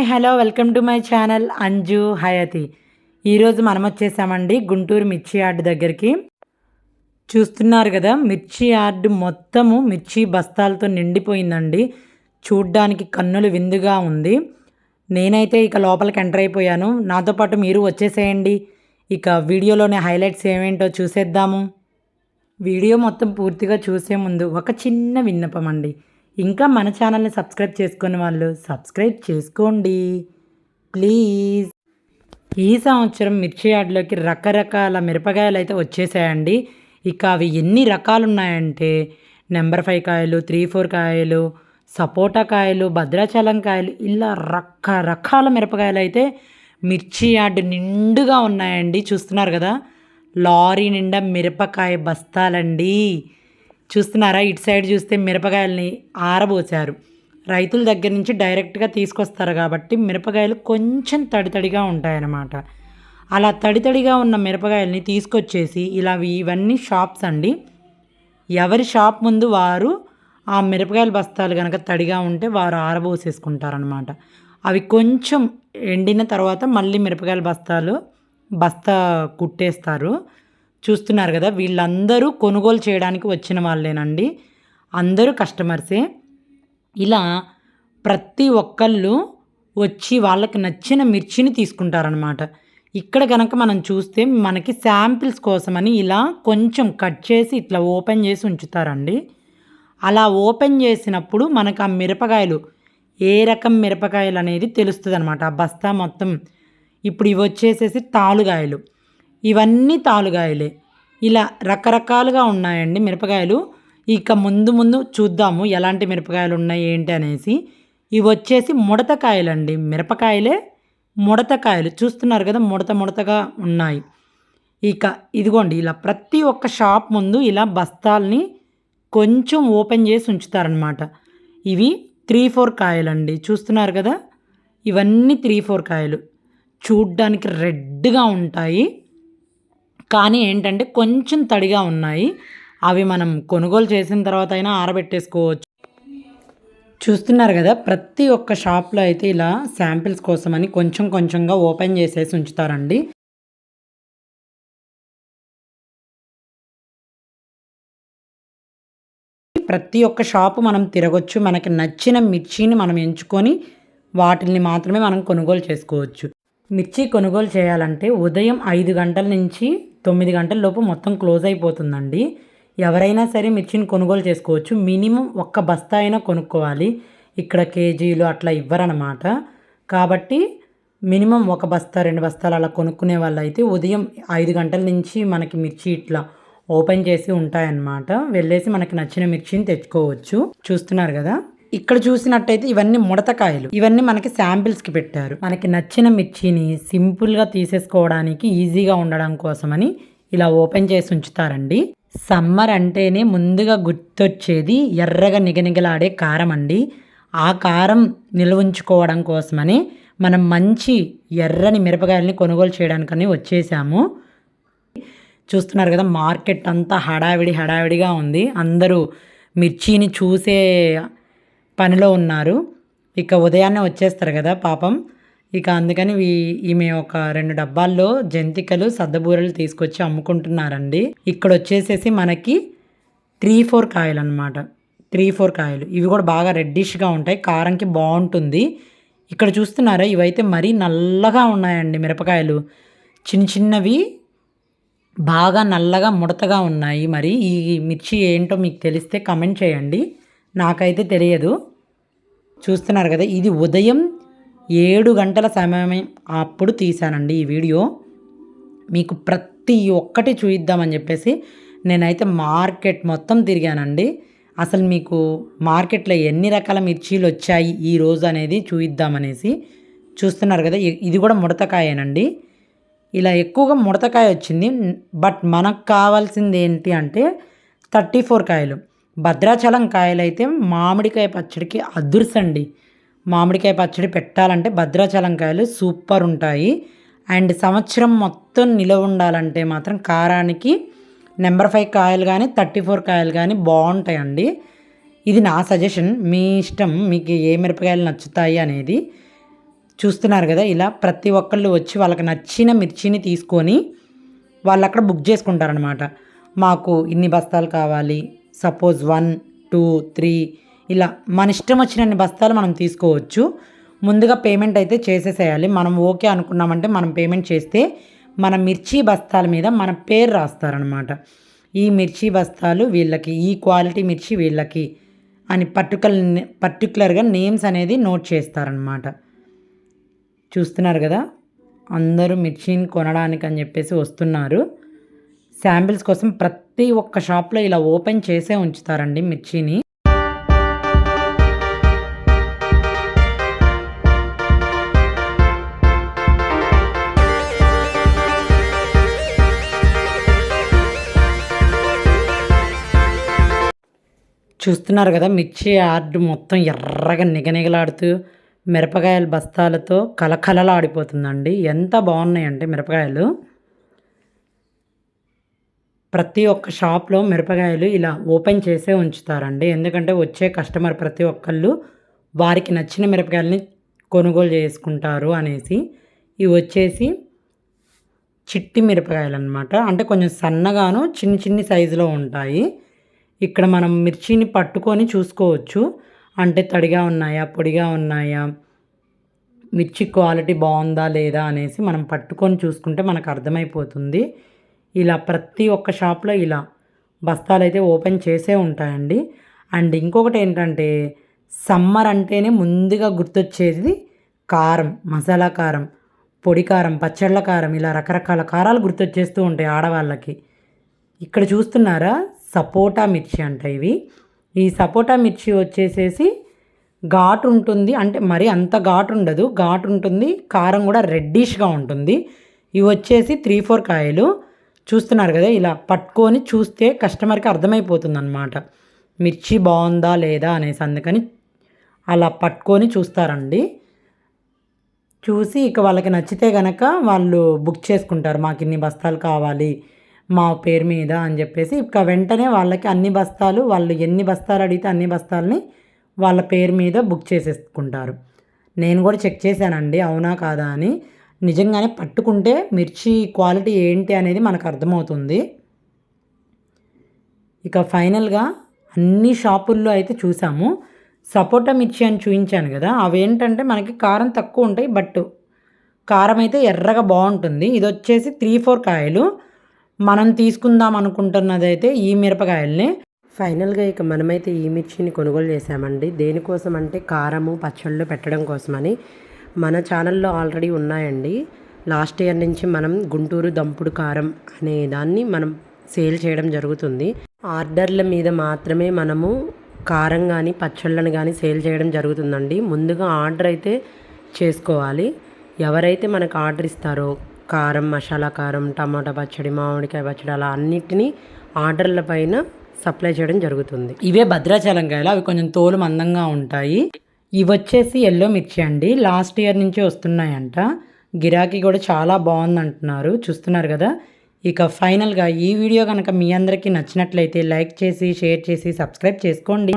Hi hello welcome to my channel Anju Hayathi. ఈరోజు మనం వచ్చేసామండి గుంటూరు మిర్చి యార్డ్ దగ్గరికి. చూస్తున్నారు కదా మిర్చి యార్డ్ మొత్తము మిర్చి బస్తాలతో నిండిపోయిందండి. చూడ్డానికి కన్నులు విందుగా ఉంది. నేనైతే ఇక లోపలికి ఎంటర్ అయిపోయాను. నాతో పాటు మీరు వచ్చేసేయండి. ఇక వీడియోలోని హైలైట్స్ ఏమేంటో చూసేద్దాము. వీడియో మొత్తం పూర్తిగా చూసే ముందు ఒక చిన్న విన్నపం అండి. ఇంకా మన ఛానల్ని సబ్స్క్రైబ్ చేసుకునే వాళ్ళు సబ్స్క్రైబ్ చేసుకోండి. ప్లీజ్. ఈ సంవత్సరం మిర్చి యార్డ్లోకి రకరకాల మిరపకాయలు అయితే వచ్చేసాయండి. ఇక అవి ఎన్ని రకాలు ఉన్నాయంటే నెంబర్ ఫైవ్ కాయలు త్రీ ఫోర్ కాయలు సపోటా కాయలు భద్రాచలం కాయలు ఇలా రకరకాల మిరపకాయలు అయితే మిర్చి యార్డ్ నిండుగా ఉన్నాయండి. చూస్తున్నారు కదా? లారీ నిండా మిరపకాయ బస్తాలండి. చూస్తున్నారా? ఇటు సైడ్ చూస్తే మిరపకాయలని ఆరబోసారు. రైతుల దగ్గర నుంచి డైరెక్ట్గా తీసుకొస్తారు కాబట్టి మిరపకాయలు కొంచెం తడితడిగా ఉంటాయన్నమాట. అలా తడితడిగా ఉన్న మిరపకాయల్ని తీసుకొచ్చేసి ఇలా ఇవన్నీ షాప్స్ అండి. ఎవరి షాప్ ముందు వారు ఆ మిరపకాయల బస్తాలు కనుక తడిగా ఉంటే వారు ఆరబోసేసుకుంటారనమాట అవి కొంచెం ఎండిన తర్వాత మళ్ళీ మిరపకాయల బస్తాలు బస్తా కుట్టేస్తారు. చూస్తున్నారు కదా వీళ్ళందరూ కొనుగోలు చేయడానికి వచ్చిన వాళ్ళేనండి. అందరూ కస్టమర్సే. ఇలా ప్రతి ఒక్కళ్ళు వచ్చి వాళ్ళకి నచ్చిన మిర్చిని తీసుకుంటారనమాట ఇక్కడ కనుక మనం చూస్తే మనకి శాంపిల్స్ కోసమని ఇలా కొంచెం కట్ చేసి ఇట్లా ఓపెన్ చేసి ఉంచుతారండి. అలా ఓపెన్ చేసినప్పుడు మనకు ఆ మిరపకాయలు ఏ రకం మిరపకాయలు అనేది తెలుస్తుంది అనమాట ఆ బస్తా మొత్తం ఇప్పుడు ఇవి వచ్చేసేసి తాలుగాయలు. ఇవన్నీ తాలుగాయలే. ఇలా రకరకాలుగా ఉన్నాయండి మిరపకాయలు. ఇక ముందు ముందు చూద్దాము ఎలాంటి మిరపకాయలు ఉన్నాయి ఏంటి అనేసి. ఇవి వచ్చేసి ముడతకాయలండి. మిరపకాయలే ముడతకాయలు. చూస్తున్నారు కదా ముడత ముడతగా ఉన్నాయి. ఇక ఇదిగోండి ఇలా ప్రతి ఒక్క షాప్ ముందు ఇలా బస్తాల్ని కొంచెం ఓపెన్ చేసి ఉంచుతారనమాట ఇవి త్రీ ఫోర్ కాయలండి. చూస్తున్నారు కదా ఇవన్నీ త్రీ ఫోర్ కాయలు. చూడ్డానికి రెడ్గా ఉంటాయి. కానీ ఏంటంటే కొంచెం తడిగా ఉన్నాయి. అవి మనం కొనుగోలు చేసిన తర్వాత అయినా ఆరబెట్టేసుకోవచ్చు. చూస్తున్నారు కదా ప్రతి ఒక్క షాప్లో అయితే ఇలా శాంపిల్స్ కోసమని కొంచెం కొంచెంగా ఓపెన్ చేసేసి ఉంచుతారండి. ప్రతి ఒక్క షాపు మనం తిరగొచ్చు మనకి నచ్చిన మిర్చిని మనం ఎంచుకొని వాటిని మాత్రమే మనం కొనుగోలు చేసుకోవచ్చు. మిర్చి కొనుగోలు చేయాలంటే ఉదయం ఐదు గంటల నుంచి తొమ్మిది గంటల లోపు మొత్తం క్లోజ్ అయిపోతుందండి. ఎవరైనా సరే మిర్చిని కొనుగోలు చేసుకోవచ్చు. మినిమం ఒక్క బస్తా అయినా కొనుక్కోవాలి. ఇక్కడ కేజీలు అట్లా ఇవ్వరనమాట కాబట్టి మినిమం ఒక బస్తా రెండు బస్తాలు అలా కొనుక్కునే వాళ్ళు అయితే ఉదయం ఐదు గంటల నుంచి మనకి మిర్చి ఇట్లా ఓపెన్ చేసి ఉంటాయన్నమాట. వెళ్ళేసి మనకి నచ్చిన మిర్చిని తెచ్చుకోవచ్చు. చూస్తున్నారు కదా? ఇక్కడ చూసినట్టయితే ఇవన్నీ ముడతకాయలు. ఇవన్నీ మనకి శాంపిల్స్కి పెట్టారు. మనకి నచ్చిన మిర్చిని సింపుల్గా తీసేసుకోవడానికి ఈజీగా ఉండడం కోసమని ఇలా ఓపెన్ చేసి ఉంచుతారండి. సమ్మర్ అంటేనే ముందుగా గుర్తొచ్చేది ఎర్రగా నిగనిగలాడే కారం అండి. ఆ కారం నిల్వుంచుకోవడం కోసమని మనం మంచి ఎర్రని మిరపకాయలని కొనుగోలు చేయడానికని వచ్చేసాము. చూస్తున్నారు కదా మార్కెట్ అంతా హడావిడి హడావిడిగా ఉంది. అందరూ మిర్చిని చూసే పనిలో ఉన్నారు. ఇక ఉదయాన్నే వచ్చేస్తారు కదా పాపం. ఇక అందుకని ఈమె ఒక రెండు డబ్బాల్లో జంతికలు సద్దబూరలు తీసుకొచ్చి అమ్ముకుంటున్నారండి. ఇక్కడ వచ్చేసేసి మనకి త్రీ ఫోర్ కాయలు అనమాట త్రీ ఫోర్ కాయలు. ఇవి కూడా బాగా రెడ్డిష్గా ఉంటాయి. కారంకి బాగుంటుంది. ఇక్కడ చూస్తున్నారా? ఇవైతే మరీ నల్లగా ఉన్నాయండి మిరపకాయలు. చిన్న చిన్నవి బాగా నల్లగా ముడతగా ఉన్నాయి. మరి ఈ మిర్చి ఏంటో మీకు తెలిస్తే కమెంట్ చేయండి. నాకైతే తెలియదు. చూస్తున్నారు కదా ఇది ఉదయం ఏడు గంటల సమయం అప్పుడు తీశానండి ఈ వీడియో. మీకు ప్రతి ఒక్కటి చూయిద్దామని చెప్పేసి నేనైతే మార్కెట్ మొత్తం తిరిగానండి. అసలు మీకు మార్కెట్లో ఎన్ని రకాల మిర్చీలు వచ్చాయి ఈ రోజు అనేది చూయిద్దామనేసి చూస్తున్నారు కదా ఇది కూడా ముడతకాయేనండి. ఇలా ఎక్కువగా ముడతకాయ వచ్చింది బట్ మనకు కావాల్సింది ఏంటి అంటే థర్టీ ఫోర్ కాయలు. భద్రాచలం కాయలు అయితే మామిడికాయ పచ్చడికి అదుర్సండి. మామిడికాయ పచ్చడి పెట్టాలంటే భద్రాచలం కాయలు సూపర్ ఉంటాయి. అండ్ సంవత్సరం మొత్తం నిలవ ఉండాలంటే మాత్రం కారానికి నెంబర్ ఫైవ్ కాయలు కానీ థర్టీ ఫోర్ కాయలు కానీ బాగుంటాయండి. ఇది నా సజెషన్. మీ ఇష్టం. మీకు ఏ మిరపకాయలు నచ్చుతాయి అనేది చూస్తున్నారు కదా. ఇలా ప్రతి ఒక్కళ్ళు వచ్చి వాళ్ళకి నచ్చిన మిర్చిని తీసుకొని వాళ్ళు అక్కడ బుక్ చేసుకుంటారనమాట మాకు ఇన్ని బస్తాలు కావాలి సపోజ్ వన్ టూ త్రీ ఇలా మన ఇష్టం వచ్చినన్ని బస్తాలు మనం తీసుకోవచ్చు. ముందుగా పేమెంట్ అయితే చేసేసేయాలి. మనం ఓకే అనుకున్నామంటే మనం పేమెంట్ చేస్తే మన మిర్చి బస్తాల మీద మన పేరు రాస్తారనమాట ఈ మిర్చి బస్తాలు వీళ్ళకి ఈ క్వాలిటీ మిర్చి వీళ్ళకి అని పర్టికులర్ పర్టికులర్గా నేమ్స్ అనేది నోట్ చేస్తారనమాట చూస్తున్నారు కదా? అందరూ మిర్చిని కొనడానికి అని చెప్పేసి వస్తున్నారు. శాంపిల్స్ కోసం ప్రతి ఒక్క షాప్లో ఇలా ఓపెన్ చేసే ఉంచుతారండి మిర్చిని. చూస్తున్నారు కదా మిర్చి ఆర్డు మొత్తం ఎర్రగా నిగనిగలాడుతూ మిరపకాయల బస్తాలతో కలకలలాడిపోతుందండి ఎంత బాగున్నాయంటే మిరపకాయలు. ప్రతి ఒక్క షాప్లో మిరపకాయలు ఇలా ఓపెన్ చేసే ఉంచుతారండి. ఎందుకంటే వచ్చే కస్టమర్ ప్రతి ఒక్కళ్ళు వారికి నచ్చిన మిరపకాయలని కొనుగోలు చేసుకుంటారు అనేసి ఇవి వచ్చేసి చిట్టి మిరపకాయలు అనమాట అంటే కొంచెం సన్నగాను చిన్ని చిన్ని సైజులో ఉంటాయి. ఇక్కడ మనం మిర్చిని పట్టుకొని చూసుకోవచ్చు. అంటే తడిగా ఉన్నాయా పొడిగా ఉన్నాయా మిర్చి క్వాలిటీ బాగుందా లేదా అనేసి మనం పట్టుకొని చూసుకుంటే మనకు అర్థమైపోతుంది. ఇలా ప్రతి ఒక్క షాప్లో ఇలా బస్తాలు అయితే ఓపెన్ చేసే ఉంటాయండి. అండ్ ఇంకొకటి ఏంటంటే సమ్మర్ అంటేనే ముందుగా గుర్తొచ్చేది కారం మసాలా కారం పొడి కారం పచ్చళ్ళ కారం ఇలా రకరకాల కారాలు గుర్తొచ్చేస్తూ ఉంటాయి ఆడవాళ్ళకి. ఇక్కడ చూస్తున్నారా? సపోటా మిర్చి అంట ఇవి. ఈ సపోటా మిర్చి వచ్చేసేసి ఘాటు ఉంటుంది. అంటే మరి అంత ఘాటు ఉండదు. ఘాటు ఉంటుంది. కారం కూడా రెడ్డిష్గా ఉంటుంది. ఇవి వచ్చేసి త్రీ ఫోర్ కాయలు. చూస్తున్నారు కదా ఇలా పట్టుకొని చూస్తే కస్టమర్కి అర్థమైపోతుంది అనమాట మిర్చి బాగుందా లేదా అనేసి అందుకని అలా పట్టుకొని చూస్తారండి. చూసి ఇక వాళ్ళకి నచ్చితే కనుక వాళ్ళు బుక్ చేసుకుంటారు. మాకు ఇన్ని బస్తాలు కావాలి మా పేరు మీద అని చెప్పేసి ఇక వెంటనే వాళ్ళకి అన్ని బస్తాలు వాళ్ళు ఎన్ని బస్తాలు అడిగితే అన్ని బస్తాలని వాళ్ళ పేరు మీద బుక్ చేసేసుకుంటారు. నేను కూడా చెక్ చేశానండి అవునా కాదా అని. నిజంగానే పట్టుకుంటే మిర్చి క్వాలిటీ ఏంటి అనేది మనకు అర్థమవుతుంది. ఇక ఫైనల్గా అన్ని షాపుల్లో అయితే చూసాము. సపోటా మిర్చి అని చూపించాను కదా అవేంటంటే మనకి కారం తక్కువ ఉంటాయి బట్ కారం అయితే ఎర్రగా బాగుంటుంది. ఇది వచ్చేసి త్రీ ఫోర్ కాయలు. మనం తీసుకుందాం అనుకుంటున్నది అయితే ఈ మిరపకాయల్ని. ఫైనల్గా ఇక మనమైతే ఈ మిర్చిని కొనుగోలు చేసామండి దేనికోసం అంటే కారము పచ్చళ్ళు పెట్టడం కోసమని. మన ఛానల్లో ఆల్రెడీ ఉన్నాయండి. లాస్ట్ ఇయర్ నుంచి మనం గుంటూరు దంపుడు కారం అనే దాన్ని మనం సేల్ చేయడం జరుగుతుంది. ఆర్డర్ల మీద మాత్రమే మనము కారం కానీ పచ్చళ్ళను కానీ సేల్ చేయడం జరుగుతుందండి. ముందుగా ఆర్డర్ అయితే చేసుకోవాలి. ఎవరైతే మనకు ఆర్డర్ ఇస్తారో కారం మసాలా కారం టమాటా పచ్చడి మామిడికాయ పచ్చడి అలా అన్నిటినీ ఆర్డర్ల పైన సప్లై చేయడం జరుగుతుంది. ఇవే భద్రాచలం కాయలు. అవి కొంచెం తోలు మందంగా ఉంటాయి. ఇవి వచ్చేసి ఎల్లో మిర్చి అండి. లాస్ట్ ఇయర్ నుంచి వస్తున్నాయంట. గిరాకీ కూడా చాలా బాగుంది అంటున్నారు చూస్తున్నారు కదా? ఇక ఫైనల్గా ఈ వీడియో కనుక మీ అందరికీ నచ్చినట్లయితే లైక్ చేసి షేర్ చేసి సబ్స్క్రైబ్ చేసుకోండి.